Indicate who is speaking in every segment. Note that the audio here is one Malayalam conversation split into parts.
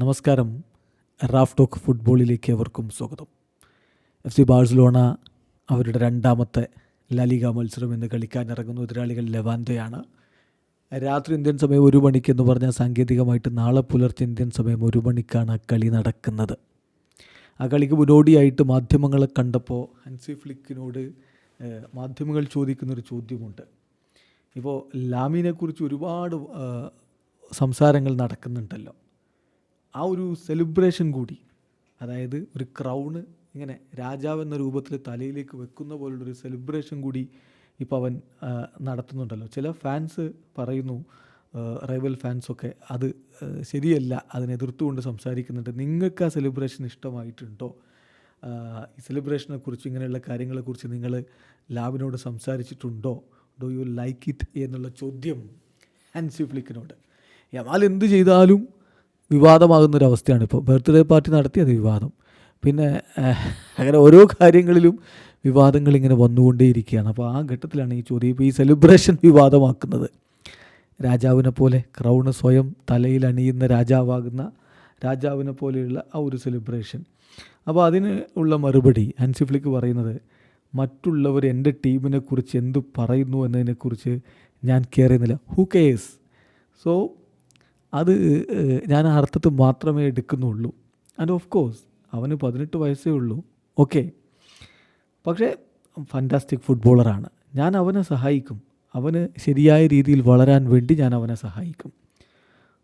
Speaker 1: നമസ്കാരം. റാഫ് ടോക്ക് ഫുട്ബോളിലേക്ക് അവർക്കും സ്വാഗതം. എഫ് സി ബാഴ്സലോണ അവരുടെ രണ്ടാമത്തെ ലാലിക മത്സരം ഇന്ന് കളിക്കാനിറങ്ങുന്ന. എതിരാളികൾ ലെവാൻഡോയാണ്. രാത്രി ഇന്ത്യൻ സമയം ഒരു മണിക്ക് എന്ന് പറഞ്ഞാൽ സാങ്കേതികമായിട്ട് നാളെ പുലർച്ചെ ഇന്ത്യൻ സമയം ഒരു മണിക്കാണ് കളി നടക്കുന്നത്. ആ കളിക്ക് മുന്നോടിയായിട്ട് മാധ്യമങ്ങളെ കണ്ടപ്പോൾ ഹൻസി ഫ്ലിക്കിനോട് മാധ്യമങ്ങൾ ചോദിക്കുന്നൊരു ചോദ്യമുണ്ട്. ഇപ്പോൾ ലാമിനെക്കുറിച്ച് ഒരുപാട് സംസാരങ്ങൾ നടക്കുന്നുണ്ടല്ലോ. ആ ഒരു സെലിബ്രേഷൻ കൂടി അതായത് ഒരു ക്രൗണ് ഇങ്ങനെ രാജാവ് എന്ന രൂപത്തിൽ തലയിലേക്ക് വെക്കുന്ന പോലുള്ളൊരു സെലിബ്രേഷൻ കൂടി ഇപ്പോൾ അവൻ നടത്തുന്നുണ്ടല്ലോ. ചില ഫാൻസ് പറയുന്നു റൈവൽ ഫാൻസൊക്കെ അത് ശരിയല്ല അതിനെതിർത്തുകൊണ്ട് സംസാരിക്കുന്നുണ്ട്. നിങ്ങൾക്ക് ആ സെലിബ്രേഷൻ ഇഷ്ടമായിട്ടുണ്ടോ? ഈ സെലിബ്രേഷനെക്കുറിച്ച് ഇങ്ങനെയുള്ള കാര്യങ്ങളെക്കുറിച്ച് നിങ്ങൾ ലാബിനോട് സംസാരിച്ചിട്ടുണ്ടോ? ഡു യു ലൈക്ക് ഇറ്റ് എന്നുള്ള ചോദ്യം ഹാൻസി ഫ്ലിക്കിനോട് യമാൽ എന്ത് ചെയ്താലും വിവാദമാകുന്നൊരവസ്ഥയാണ് ഇപ്പോൾ ബർത്ത്ഡേ പാർട്ടി നടത്തി അത് വിവാദം. പിന്നെ അങ്ങനെ ഓരോ കാര്യങ്ങളിലും വിവാദങ്ങൾ ഇങ്ങനെ വന്നുകൊണ്ടേയിരിക്കുകയാണ്. അപ്പോൾ ആ ഘട്ടത്തിലാണ് ഈ ചോദ്യം. ഇപ്പോൾ ഈ സെലിബ്രേഷൻ വിവാദമാക്കുന്നത്. രാജാവിനെ പോലെ ക്രൗണ് സ്വയം തലയിൽ അണിയുന്ന രാജാവാകുന്ന രാജാവിനെ പോലെയുള്ള ആ ഒരു സെലിബ്രേഷൻ. അപ്പോൾ അതിന് ഉള്ള മറുപടി ഹൻസിഫ്ലിക്ക് പറയുന്നത് മറ്റുള്ളവർ എന്റെ ടീമിനെ കുറിച്ച് എന്ത് പറയുന്നു എന്നതിനെക്കുറിച്ച് ഞാൻ കെയർ ഹൂ കെയേഴ്സ്? സോ അത് ഞാൻ ആ അർത്ഥത്തിൽ മാത്രമേ എടുക്കുന്നുള്ളൂ. ആൻഡ് ഓഫ് കോഴ്സ് അവന് പതിനെട്ട് വയസ്സേ ഉള്ളൂ. ഓക്കെ പക്ഷേ ഫാന്റാസ്റ്റിക് ഫുട്ബോളറാണ് ഞാൻ അവനെ സഹായിക്കും. അവന് ശരിയായ രീതിയിൽ വളരാൻ വേണ്ടി ഞാൻ അവനെ സഹായിക്കും.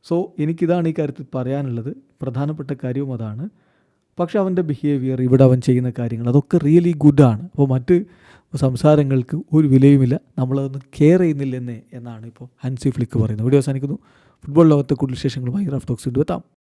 Speaker 1: സോ എനിക്കിതാണ് ഈ കാര്യത്തിൽ പറയാനുള്ളത്. പ്രധാനപ്പെട്ട കാര്യവും അതാണ്. പക്ഷേ അവന്റെ ബിഹേവിയർ ഇവിടെ അവൻ ചെയ്യുന്ന കാര്യങ്ങൾ അതൊക്കെ റിയലി ഗുഡാണ് അപ്പോൾ മറ്റ് സംസാരങ്ങൾക്ക് ഒരു വിലയുമില്ല. നമ്മളതൊന്നും കെയർ ചെയ്യുന്നില്ലെന്നേ എന്നാണ് ഇപ്പോൾ ഹൻസി ഫ്ലിക്ക് പറയുന്നത്. വീഡിയോ അവസാനിക്കുന്നു. ഫുട്ബോൾ ലോകത്തെ കൂടുതൽ വിശേഷങ്ങളുമായി റഫ് ടോക്സ് എത്താം.